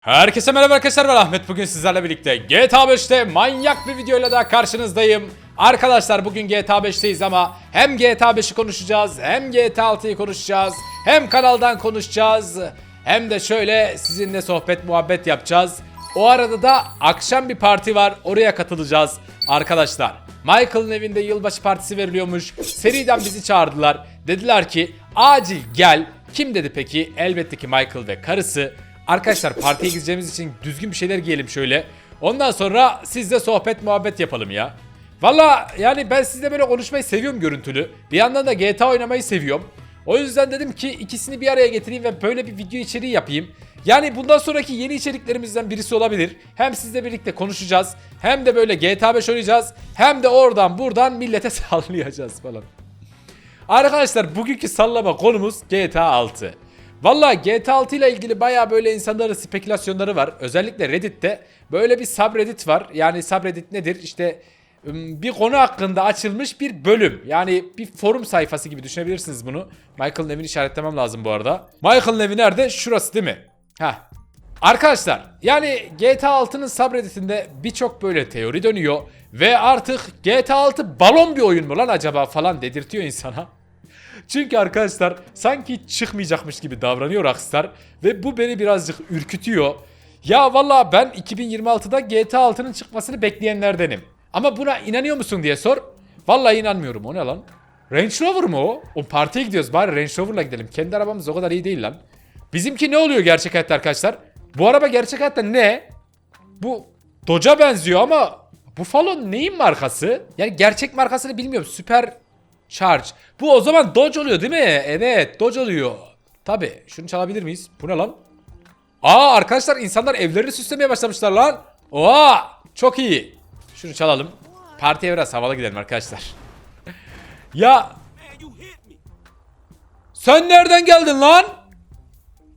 Herkese merhaba arkadaşlar ben Ahmet bugün sizlerle birlikte GTA 5'te manyak bir videoyla daha karşınızdayım. Arkadaşlar bugün GTA 5'teyiz ama hem GTA 5'i konuşacağız hem GTA 6'yı konuşacağız hem kanaldan konuşacağız hem de şöyle sizinle sohbet muhabbet yapacağız. O arada da akşam bir parti var oraya katılacağız arkadaşlar. Michael'ın evinde yılbaşı partisi veriliyormuş. Seriden bizi çağırdılar. Dediler ki acil gel. Kim dedi peki? Elbette ki Michael ve karısı. Arkadaşlar partiye gideceğimiz için düzgün bir şeyler giyelim şöyle. Ondan sonra sizle sohbet muhabbet yapalım ya. Valla yani ben sizle böyle konuşmayı seviyorum görüntülü. Bir yandan da GTA oynamayı seviyorum. O yüzden dedim ki ikisini bir araya getireyim ve böyle bir video içeriği yapayım. Yani bundan sonraki yeni içeriklerimizden birisi olabilir. Hem sizle birlikte konuşacağız. Hem de böyle GTA 5 oynayacağız. Hem de oradan buradan millete sallayacağız falan. Arkadaşlar bugünkü sallama konumuz GTA 6. Valla GTA 6 ile ilgili baya böyle insanların spekülasyonları var. Özellikle Reddit'te böyle bir subreddit var. Yani subreddit nedir? İşte bir konu hakkında açılmış bir bölüm. Yani bir forum sayfası gibi düşünebilirsiniz bunu. Michael'ın evini işaretlemem lazım bu arada. Michael'ın evi nerede? Şurası değil mi? Heh. Arkadaşlar yani GTA 6'nın subredditinde birçok böyle teori dönüyor. Ve artık GTA 6 balon bir oyun mu lan acaba falan dedirtiyor insana. Çünkü arkadaşlar sanki çıkmayacakmış gibi davranıyor Rockstar ve bu beni birazcık ürkütüyor. Ya valla ben 2026'da GTA 6'nın çıkmasını bekleyenlerdenim. Ama buna inanıyor musun diye sor. Vallahi inanmıyorum. O ne lan? Range Rover mu o? O partiye gidiyoruz bari Range Rover'la gidelim. Kendi arabamız o kadar iyi değil lan. Bizimki ne oluyor gerçek hayatta arkadaşlar? Bu araba gerçek hayatta ne? Bu Dodge'a benziyor ama bu falan neyin markası? Yani gerçek markasını bilmiyorum. Süper Charge. Bu o zaman Dodge oluyor değil mi? Evet Dodge oluyor. Tabi. Şunu çalabilir miyiz? Bu ne lan? Aa arkadaşlar insanlar evlerini süslemeye başlamışlar lan. Oha çok iyi. Şunu çalalım. Partiye biraz havalı gidelim arkadaşlar. ya sen nereden geldin lan?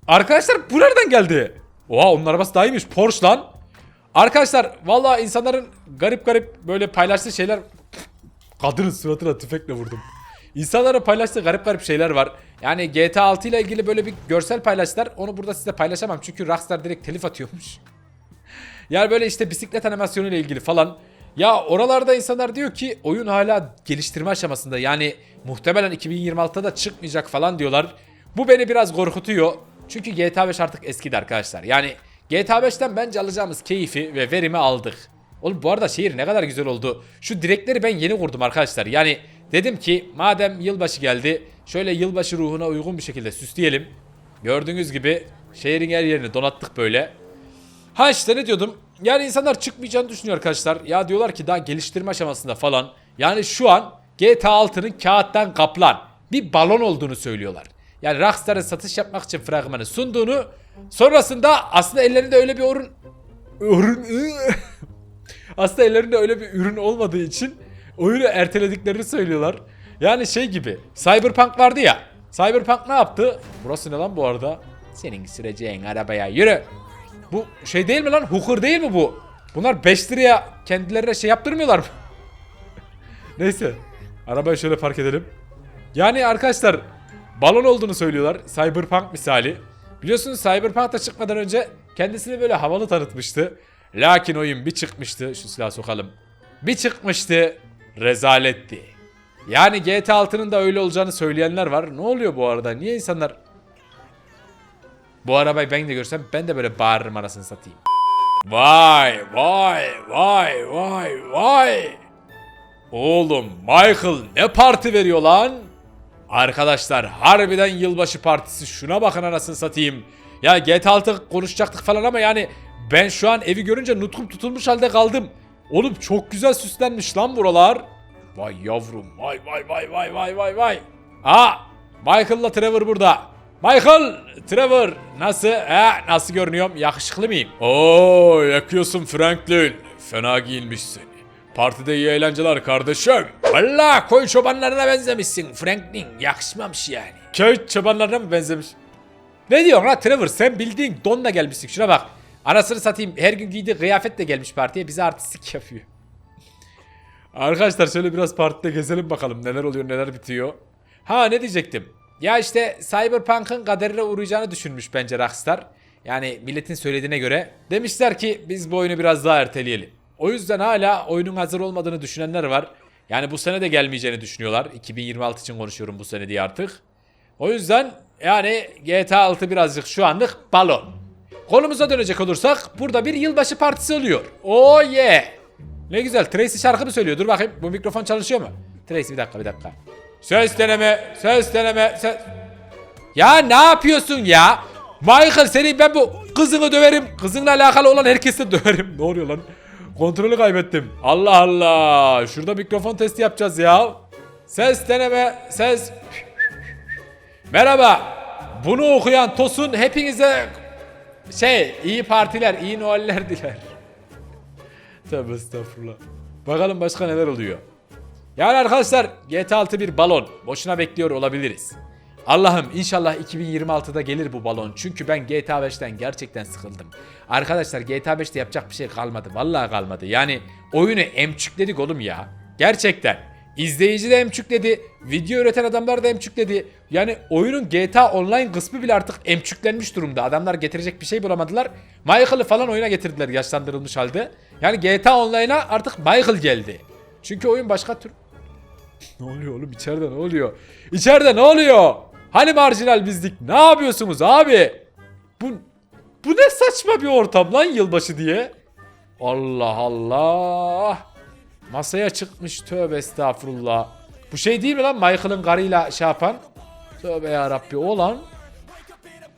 Arkadaşlar bu nereden geldi? Oha onun arabası daha iyiymiş. Porsche lan. Arkadaşlar vallahi insanların garip garip böyle paylaştığı şeyler Kadının suratına tüfekle vurdum. İnsanların paylaştığı garip garip şeyler var. Yani GTA 6 ile ilgili böyle bir görsel paylaştılar. Onu burada size paylaşamam çünkü Rockstar direkt telif atıyormuş. yani böyle işte bisiklet animasyonu ile ilgili falan. Ya oralarda insanlar diyor ki oyun hala geliştirme aşamasında. Yani muhtemelen 2026'da da çıkmayacak falan diyorlar. Bu beni biraz korkutuyor. Çünkü GTA 5 artık eskidi arkadaşlar. Yani GTA 5'ten bence alacağımız keyfi ve verimi aldık. Oğlum bu arada şehir ne kadar güzel oldu. Şu direkleri ben yeni kurdum arkadaşlar. Yani dedim ki madem yılbaşı geldi şöyle yılbaşı ruhuna uygun bir şekilde süsleyelim. Gördüğünüz gibi şehrin her yerini donattık böyle. Ha işte ne diyordum? Yani insanlar çıkmayacağını düşünüyor arkadaşlar. Ya diyorlar ki daha geliştirme aşamasında falan. Yani şu an GTA 6'nın kağıttan kaplan bir balon olduğunu söylüyorlar. Yani Rockstar'ın satış yapmak için fragmanı sunduğunu sonrasında aslında ellerinde öyle bir ürün ürün aslında ellerinde öyle bir ürün olmadığı için oyunu ertelediklerini söylüyorlar. Yani şey gibi Cyberpunk vardı ya. Cyberpunk ne yaptı? Burası ne lan bu arada? Senin süreceğin arabaya yürü. Bu şey değil mi lan? Hooker değil mi bu? Bunlar 5 liraya kendilerine şey yaptırmıyorlar mı? Neyse. Arabayı şöyle park edelim. Yani arkadaşlar balon olduğunu söylüyorlar. Cyberpunk misali. Biliyorsunuz Cyberpunk da çıkmadan önce kendisini böyle havalı tanıtmıştı. Lakin oyun bir çıkmıştı. Şu silahı sokalım. Bir çıkmıştı. Rezaletti. Yani GTA 6'nın da öyle olacağını söyleyenler var. Ne oluyor bu arada? Niye insanlar... Bu arabayı ben de görsem ben de böyle bağırırım arasını satayım. Vay vay vay vay vay. Oğlum Michael ne parti veriyor lan? Arkadaşlar harbiden yılbaşı partisi şuna bakın anasını satayım. Ya GTA 6 konuşacaktık falan ama yani ben şu an evi görünce nutkum tutulmuş halde kaldım. Oğlum çok güzel süslenmiş lan buralar. Vay yavrum vay vay vay vay vay vay vay. Ha Michael'la Trevor burada. Michael, Trevor nasıl? He, nasıl görünüyorum? Yakışıklı mıyım? Oo yakıyorsun Franklin. Fena giyinmişsin. Partide iyi eğlenceler kardeşim. Valla koy çobanlarına benzemişsin Franklin. Yakışmamış yani. Köy çobanlarına mı benzemiş? Ne diyorsun la Trevor sen bildiğin donla gelmişsin şuna bak. Anasını satayım her gün giydiği kıyafet de gelmiş partiye bize artistik yapıyor. Arkadaşlar şöyle biraz partide gezelim bakalım neler oluyor neler bitiyor. Ha ne diyecektim. Ya işte Cyberpunk'ın kaderine uğrayacağını düşünmüş bence Rockstar. Yani milletin söylediğine göre demişler ki biz bu oyunu biraz daha erteleyelim. O yüzden hala oyunun hazır olmadığını düşünenler var. Yani bu sene de gelmeyeceğini düşünüyorlar. 2026 için konuşuyorum bu sene diye artık. O yüzden yani GTA 6 birazcık şu anlık balon. Konumuza dönecek olursak burada bir yılbaşı partisi oluyor. Oh yeah. Ne güzel. Tracy şarkı mı söylüyor? Dur bakayım. Bu mikrofon çalışıyor mu? Tracy bir dakika bir dakika. Ses deneme. Ses deneme. Ses... Ya ne yapıyorsun ya? Michael senin ben bu kızını döverim. Kızınla alakalı olan herkesi döverim. Ne oluyor lan? Kontrolü kaybettim. Allah Allah. Şurada mikrofon testi yapacağız ya. Ses deneme. Ses. Merhaba. Bunu okuyan Tosun hepinize şey iyi partiler, iyi Noeller diler. Tövbe estağfurullah. Bakalım başka neler oluyor. Yani arkadaşlar GTA 6 bir balon. Boşuna bekliyor olabiliriz. Allah'ım inşallah 2026'da gelir bu balon. Çünkü ben GTA 5'ten gerçekten sıkıldım. Arkadaşlar GTA 5'te yapacak bir şey kalmadı. Vallahi kalmadı. Yani oyunu emçükledik oğlum ya. Gerçekten. İzleyici de emçükledi. Video üreten adamlar da emçükledi. Yani oyunun GTA Online kısmı bile artık emçüklenmiş durumda. Adamlar getirecek bir şey bulamadılar. Michael'ı falan oyuna getirdiler yaşlandırılmış halde. Yani GTA Online'a artık Michael geldi. Çünkü oyun başka tür... Ne oluyor oğlum içeride ne oluyor? İçeride ne oluyor? Hani marjinal bizlik? Ne yapıyorsunuz abi? Bu bu ne saçma bir ortam lan yılbaşı diye. Allah Allah. Masaya çıkmış tövbe estağfurullah. Bu şey değil mi lan Michael'ın karıyla şey yapan? Tövbe yarabbi o lan.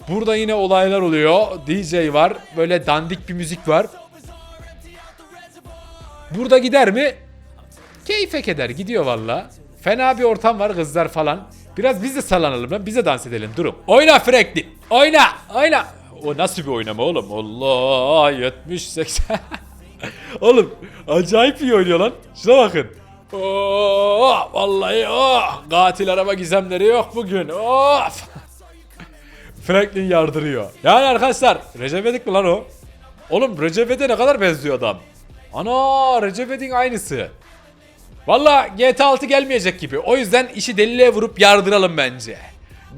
Burada yine olaylar oluyor. DJ var. Böyle dandik bir müzik var. Burada gider mi? Keyfe keder gidiyor valla. Fena bir ortam var kızlar falan. Biraz biz de sallanalım lan biz de dans edelim durun. Oyna Franklin. Oyna oyna. O nasıl bir oynama oğlum? Allah 70 80. oğlum acayip iyi oynuyor lan. Şuna bakın. Oh, vallahi oh. Katil araba gizemleri yok bugün. Of. Franklin yardırıyor. Yani arkadaşlar Recep İvedik mi lan o? Oğlum Recep İvedik'e ne kadar benziyor adam. Ana Recep İvedik'in aynısı. Valla GTA 6 gelmeyecek gibi. O yüzden işi deliliğe vurup yardıralım bence.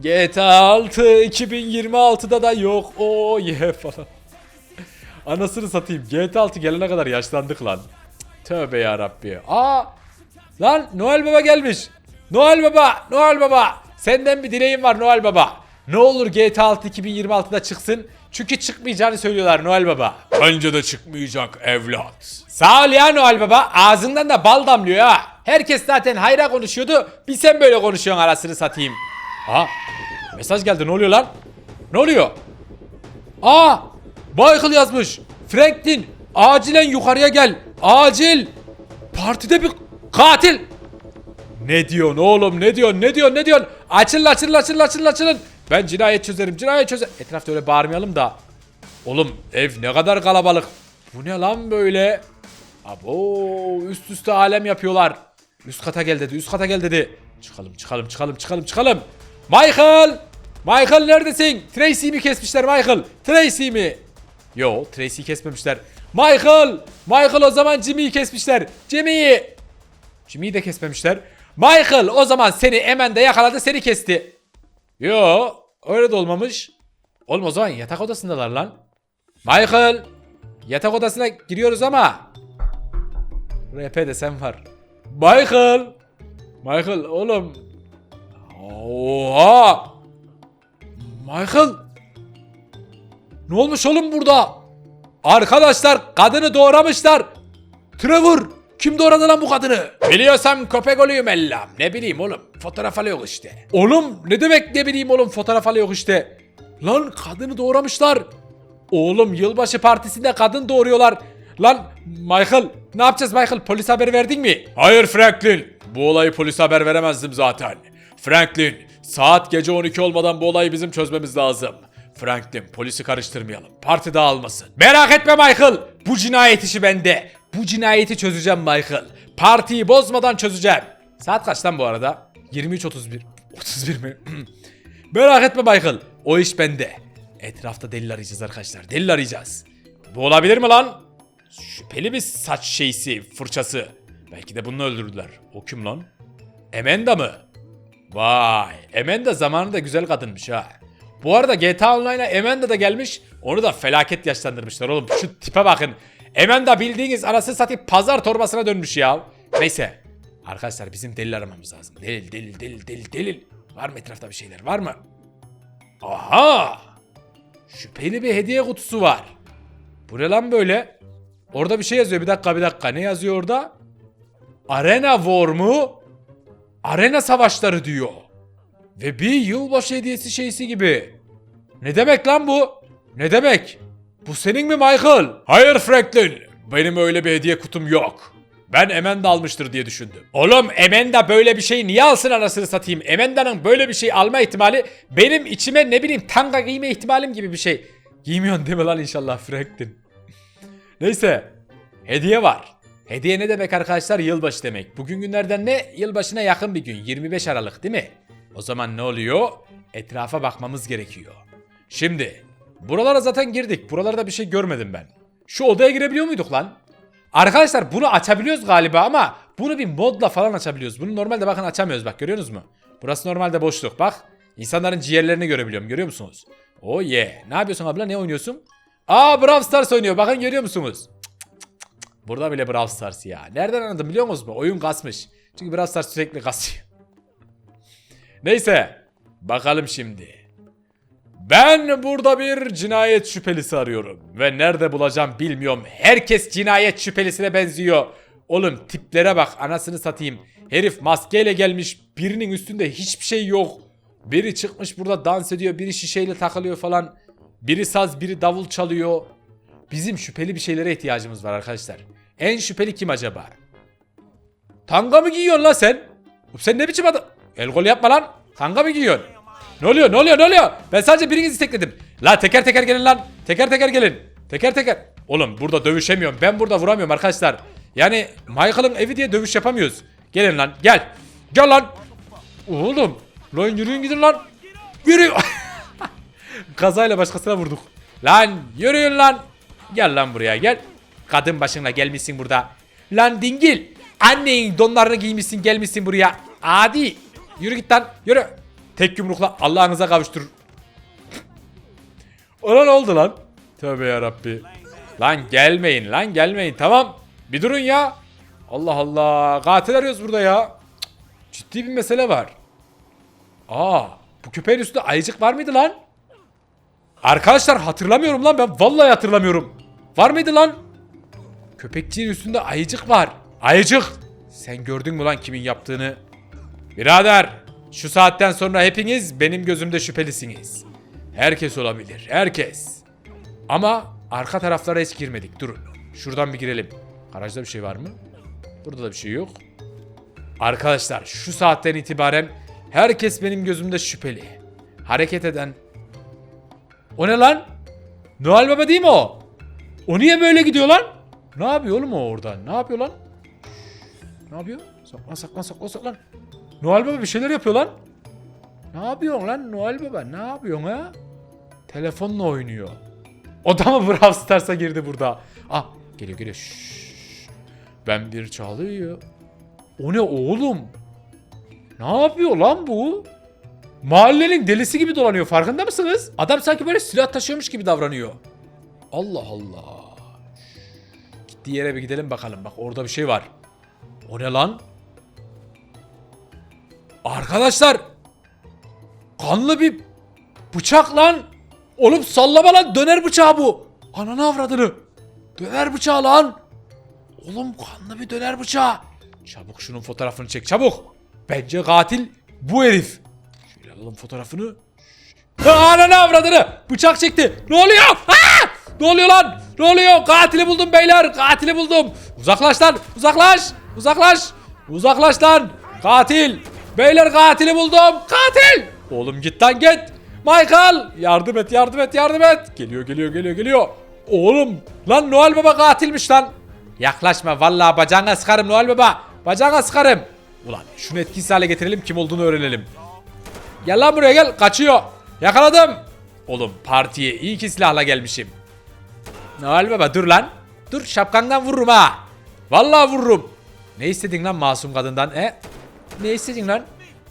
GTA 6 2026'da da yok. O ye falan. Anasını satayım. GTA 6 gelene kadar yaşlandık lan. Tövbe ya Rabbi. Aa! Lan Noel Baba gelmiş. Noel Baba, Noel Baba. Senden bir dileğim var Noel Baba. Ne olur GTA 6 2026'da çıksın. Çünkü çıkmayacağını söylüyorlar Noel Baba. Bence de çıkmayacak evlat. Sağ ol ya Noel Baba. Ağzından da bal damlıyor ha. Herkes zaten hayra konuşuyordu. Bir sen böyle konuşuyorsun arasını satayım. Aa mesaj geldi ne oluyor lan? Ne oluyor? Aa Michael yazmış. Franklin acilen yukarıya gel. Acil. Partide bir katil. Ne diyorsun oğlum ne diyorsun ne diyorsun ne diyorsun? Açılın açılın açılın açılın açılın. Ben cinayet çözerim cinayet çözerim. Etrafta öyle bağırmayalım da. Oğlum ev ne kadar kalabalık. Bu ne lan böyle? Abo üst üste alem yapıyorlar. Üst kata gel dedi üst kata gel dedi. Çıkalım çıkalım çıkalım çıkalım çıkalım. Michael! Michael neredesin? Tracy'yi mi kesmişler Michael? Tracy mi? Yo Tracy'yi kesmemişler. Michael! Michael o zaman Jimmy'yi kesmişler. Jimmy'yi! Jimmy'yi de kesmemişler. Michael o zaman seni Emen de yakaladı seni kesti. Yo öyle de olmamış. Oğlum o zaman yatak odasındalar lan. Michael! Yatak odasına giriyoruz ama. RP desem var. Michael! Michael oğlum. Oha! Michael! Ne olmuş oğlum burada? Arkadaşlar kadını doğramışlar. Trevor! Kim doğradı lan bu kadını? Biliyorsam köpek oluyorum ellam. Ne bileyim oğlum. Fotoğraf alıyor işte. Oğlum ne demek ne bileyim oğlum fotoğraf alıyor işte. Lan kadını doğramışlar. Oğlum yılbaşı partisinde kadın doğuruyorlar. Lan Michael ne yapacağız Michael polis haber verdin mi? Hayır Franklin. Bu olayı polise haber veremezdim zaten. Franklin saat gece 12 olmadan bu olayı bizim çözmemiz lazım. Franklin polisi karıştırmayalım. Parti dağılmasın. Merak etme Michael. Bu cinayet işi bende. Bu cinayeti çözeceğim Michael. Partiyi bozmadan çözeceğim. Saat kaç lan bu arada? 23.31. 31 mi? Merak etme Michael. O iş bende. Etrafta delil arayacağız arkadaşlar. Delil arayacağız. Bu olabilir mi lan? Şüpheli bir saç şeysi, fırçası. Belki de bunu öldürdüler. O kim lan? Emenda mı? Vay, Emenda zamanında güzel kadınmış ha. Bu arada GTA Online'a Amanda da gelmiş. Onu da felaket yaşlandırmışlar oğlum. Şu tipe bakın. Amanda bildiğiniz anasını satayım pazar torbasına dönmüş ya. Neyse. Arkadaşlar bizim delil aramamız lazım. Delil delil delil delil delil. Var mı etrafta bir şeyler var mı? Aha! Şüpheli bir hediye kutusu var. Bu ne lan böyle? Orada bir şey yazıyor. Bir dakika bir dakika. Ne yazıyor orada? Arena War mu? Arena savaşları diyor. Ve bir yılbaşı hediyesi şeysi gibi. Ne demek lan bu? Ne demek? Bu senin mi Michael? Hayır Franklin. Benim öyle bir hediye kutum yok. Ben Emenda almıştır diye düşündüm. Oğlum Emenda böyle bir şey niye alsın anasını satayım? Emenda'nın böyle bir şey alma ihtimali benim içime ne bileyim tanga giyme ihtimalim gibi bir şey. Giymiyorsun değil mi lan inşallah Franklin? Neyse. Hediye var. Hediye ne demek arkadaşlar? Yılbaşı demek. Bugün günlerden ne? Yılbaşına yakın bir gün. 25 Aralık değil mi? O zaman ne oluyor? Etrafa bakmamız gerekiyor. Şimdi. Buralara zaten girdik. Buralarda bir şey görmedim ben. Şu odaya girebiliyor muyduk lan? Arkadaşlar bunu açabiliyoruz galiba ama bunu bir modla falan açabiliyoruz. Bunu normalde bakın açamıyoruz bak görüyorsunuz mu? Burası normalde boşluk bak. İnsanların ciğerlerini görebiliyorum görüyor musunuz? Oh yeah. Ne yapıyorsun abla ne oynuyorsun? Aa Brawl Stars oynuyor bakın görüyor musunuz? Burada bile Brawl Stars ya. Nereden anladım biliyor musunuz mu? Oyun kasmış. Çünkü Brawl Stars sürekli kasıyor. Neyse. Bakalım şimdi. Ben burada bir cinayet şüphelisi arıyorum. Ve nerede bulacağım bilmiyorum. Herkes cinayet şüphelisine benziyor. Oğlum tiplere bak anasını satayım. Herif maskeyle gelmiş. Birinin üstünde hiçbir şey yok. Biri çıkmış burada dans ediyor. Biri şişeyle takılıyor falan. Biri saz biri davul çalıyor. Bizim şüpheli bir şeylere ihtiyacımız var arkadaşlar. En şüpheli kim acaba? Tanga mı giyiyorsun lan sen? Sen ne biçim adam? El kol yapma lan. Tanga mı giyiyorsun? Ne oluyor ne oluyor ne oluyor? Ben sadece birinizi tekledim. La teker teker gelin lan. Teker teker gelin. Teker teker. Oğlum burada dövüşemiyorum. Ben burada vuramıyorum arkadaşlar. Yani Michael'ın evi diye dövüş yapamıyoruz. Gelin lan gel. Gel lan. Oğlum. Lan yürüyün gidin lan. Yürü. Kazayla başkasına vurduk. Lan yürüyün lan. Gel lan buraya gel. Kadın başına gelmişsin burada. Lan dingil. Annenin donlarını giymişsin gelmişsin buraya. Adi. Yürü git lan yürü. Tek yumrukla Allah'ınıza kavuştur. Ona ne oldu lan? Tövbe yarabbi. Lan gelmeyin lan gelmeyin tamam. Bir durun ya. Allah Allah. Katil arıyoruz burada ya. Ciddi bir mesele var. Aa, bu köpeğin üstünde ayıcık var mıydı lan? Arkadaşlar hatırlamıyorum lan ben vallahi hatırlamıyorum. Var mıydı lan? Köpekçiğin üstünde ayıcık var. Ayıcık. Sen gördün mü lan kimin yaptığını? Birader, şu saatten sonra hepiniz benim gözümde şüphelisiniz. Herkes olabilir, herkes. Ama arka taraflara hiç girmedik. Durun. Şuradan bir girelim. Garajda bir şey var mı? Burada da bir şey yok. Arkadaşlar şu saatten itibaren herkes benim gözümde şüpheli. Hareket eden. O ne lan? Noel Baba değil mi o? O niye böyle gidiyor lan? Ne yapıyor oğlum o orada? Ne yapıyor lan? Ne yapıyor? Saklan saklan saklan saklan. Noel Baba bir şeyler yapıyor lan. Ne yapıyorsun lan Noel Baba? Ne yapıyorsun ha? Telefonla oynuyor. O da mı Brawl Stars'a girdi burada? Ah geliyor geliyor. Şşş. Ben bir çalıyor. O ne oğlum? Ne yapıyor lan bu? Mahallenin delisi gibi dolanıyor farkında mısınız? Adam sanki böyle silah taşıyormuş gibi davranıyor. Allah Allah. Gittiği yere bir gidelim bakalım. Bak orada bir şey var. O ne lan? Arkadaşlar. Kanlı bir bıçak lan. Oğlum sallama lan döner bıçağı bu. Ananı avradını. Döner bıçağı lan. Oğlum kanlı bir döner bıçağı. Çabuk şunun fotoğrafını çek çabuk. Bence katil bu herif. Şöyle alalım fotoğrafını. Ananı avradını. Bıçak çekti. Ne oluyor? Aa! Ne oluyor lan? Ne oluyor? Katili buldum beyler. Katili buldum. Uzaklaş lan. Uzaklaş. Uzaklaş. Uzaklaş lan. Katil. Beyler katili buldum. Katil. Oğlum git lan git. Michael. Yardım et yardım et yardım et. Geliyor geliyor geliyor geliyor. Oğlum. Lan Noel Baba katilmiş lan. Yaklaşma vallahi bacağına sıkarım Noel Baba. Bacağına sıkarım. Ulan şunu etkisiz hale getirelim kim olduğunu öğrenelim. Gel lan buraya gel. Kaçıyor. Yakaladım. Oğlum partiye iyi ki silahla gelmişim. Noel Baba dur lan. Dur şapkandan vururum ha. Vallahi vururum. Ne istedin lan masum kadından he? Ne istedin lan?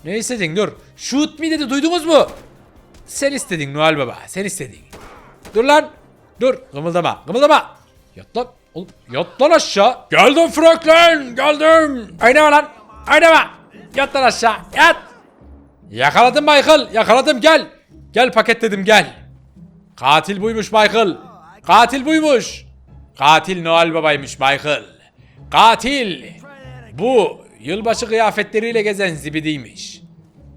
Ne istedin dur. Shoot me dedi duydunuz mu? Sen istedin Noel Baba. Sen istedin. Dur lan. Dur. Kımıldama. Kımıldama. Yat lan. Oğlum, yat lan aşağı. Geldim Franklin. Geldim. Oynama lan. Oynama. Yat lan aşağı. Yat. Yakaladım Michael. Yakaladım gel. Gel paketledim gel. Katil buymuş Michael. Katil buymuş. Katil Noel Baba'ymış Michael. Katil. Bu yılbaşı kıyafetleriyle gezen zibidiymiş.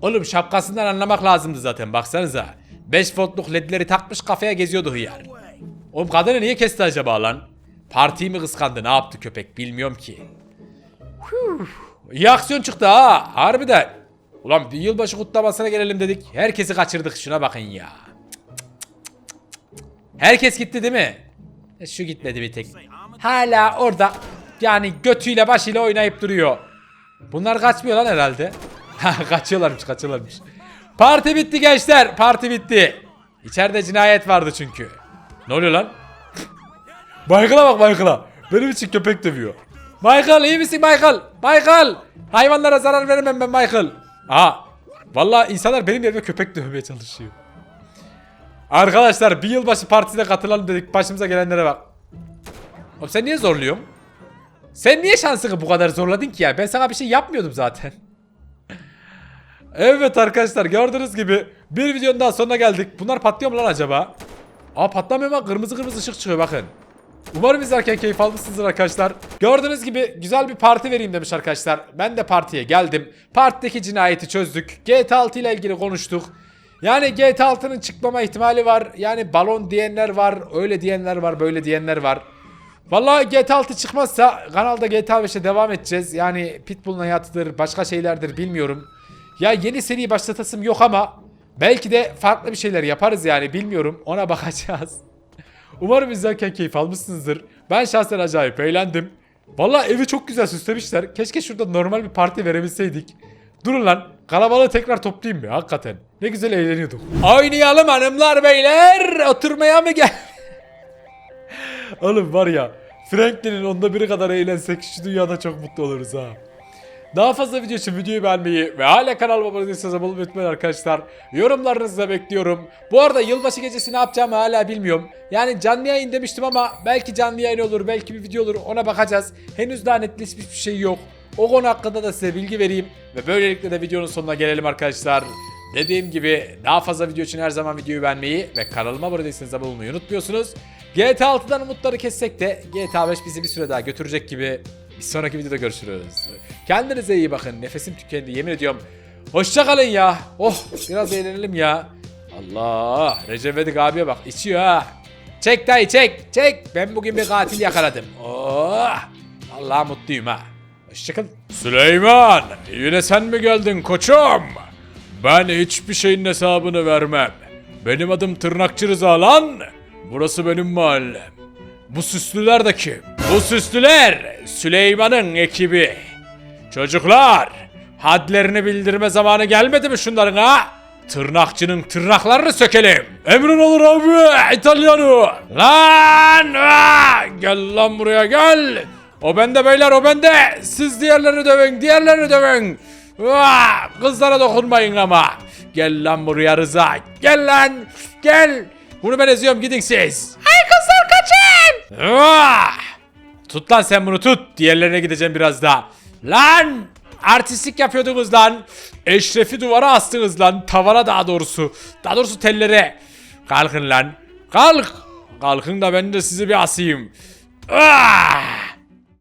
Oğlum şapkasından anlamak lazımdı zaten baksanıza. 5 voltluk ledleri takmış kafaya geziyordu hıyar. Oğlum kadını niye kesti acaba lan? Partiyi mi kıskandı ne yaptı köpek bilmiyorum ki. İyi aksiyon çıktı ha harbiden. Ulan bir yılbaşı kutlamasına gelelim dedik. Herkesi kaçırdık şuna bakın ya. Herkes gitti değil mi? E, Şu gitmedi bir tek. Hala orada yani götüyle başıyla oynayıp duruyor. Bunlar kaçmıyor lan herhalde. Ha kaçıyorlarmış kaçıyorlarmış. Parti bitti gençler. Parti bitti. İçeride cinayet vardı çünkü. Ne oluyor lan? Michael'a bak Michael'a. Benim için köpek dövüyor. Michael iyi misin Michael? Michael! Hayvanlara zarar veremem ben Michael. Aa, vallahi insanlar benim yerime köpek dövmeye çalışıyor. Arkadaşlar bir yılbaşı partisine katılalım dedik. Başımıza gelenlere bak. Oğlum sen niye zorluyorsun? Sen niye şansını bu kadar zorladın ki ya? Ben sana bir şey yapmıyordum zaten. Evet arkadaşlar gördüğünüz gibi bir videonun daha sonuna geldik. Bunlar patlıyor mu lan acaba? Aa patlamıyor ama kırmızı kırmızı ışık çıkıyor bakın. Umarım izlerken keyif almışsınızdır arkadaşlar. Gördüğünüz gibi güzel bir parti vereyim demiş arkadaşlar. Ben de partiye geldim. Partideki cinayeti çözdük. GTA 6 ile ilgili konuştuk. Yani GTA 6'nın çıkmama ihtimali var. Yani balon diyenler var. Öyle diyenler var. Böyle diyenler var. Vallahi GTA 6 çıkmazsa kanalda GTA 5'e devam edeceğiz. Yani Pitbull'un hayatıdır, başka şeylerdir bilmiyorum. Ya yeni seri başlatasım yok ama belki de farklı bir şeyler yaparız yani bilmiyorum. Ona bakacağız. Umarım izlerken keyif almışsınızdır. Ben şahsen acayip eğlendim. Vallahi evi çok güzel süslemişler. Keşke şurada normal bir parti verebilseydik. Durun lan. Kalabalığı tekrar toplayayım mı? Hakikaten. Ne güzel eğleniyorduk. Oynayalım hanımlar beyler. Oturmaya mı gel? Oğlum var ya. Franklin'in onda biri kadar eğlensek şu dünyada çok mutlu oluruz ha. Daha fazla video için videoyu beğenmeyi ve hala kanalıma abone değilseniz abone olmayı unutmayın arkadaşlar. Yorumlarınızı da bekliyorum. Bu arada yılbaşı gecesi ne yapacağımı hala bilmiyorum. Yani canlı yayın demiştim ama belki canlı yayın olur, belki bir video olur ona bakacağız. Henüz daha netleşmiş bir şey yok. O konu hakkında da size bilgi vereyim. Ve böylelikle de videonun sonuna gelelim arkadaşlar. Dediğim gibi daha fazla video için her zaman videoyu beğenmeyi ve kanalıma abone değilseniz abone olmayı unutmuyorsunuz. GTA 6'dan umutları kessek de GTA 5 bizi bir süre daha götürecek gibi. Bir sonraki videoda görüşürüz. Kendinize iyi bakın. Nefesim tükendi yemin ediyorum. Hoşça kalın ya. Oh biraz eğlenelim ya. Allah Recep İvedik abiye bak içiyor ha. Çek dayı çek çek. Ben bugün bir katil yakaladım. Oh. Allah mutluyum ha. Hoşçakalın. Süleyman yine sen mi geldin koçum? Ben hiçbir şeyin hesabını vermem. Benim adım Tırnakçı Rıza lan. Burası benim mahallem. Bu süslüler de kim? Bu süslüler Süleyman'ın ekibi. Çocuklar, hadlerini bildirme zamanı gelmedi mi şunların ha? Tırnakçının tırnaklarını sökelim. Emrin olur abi, İtalyano. Lan! aa! Gel lan buraya gel. O bende beyler o bende. Siz diğerlerini dövün, diğerlerini dövün. Aa! Kızlara dokunmayın ama. Gel lan buraya Rıza. Gel lan. Gel. Bunu ben eziyorum gidin siz. Ay kızlar kaçın. Ah! Tut lan sen bunu tut. Diğerlerine gideceğim biraz daha. Lan! Artistlik yapıyordunuz lan. Eşrefi duvara astınız lan. Tavana daha doğrusu. Daha doğrusu tellere. Kalkın lan. Kalk. Kalkın da ben de sizi bir asayım. Ah!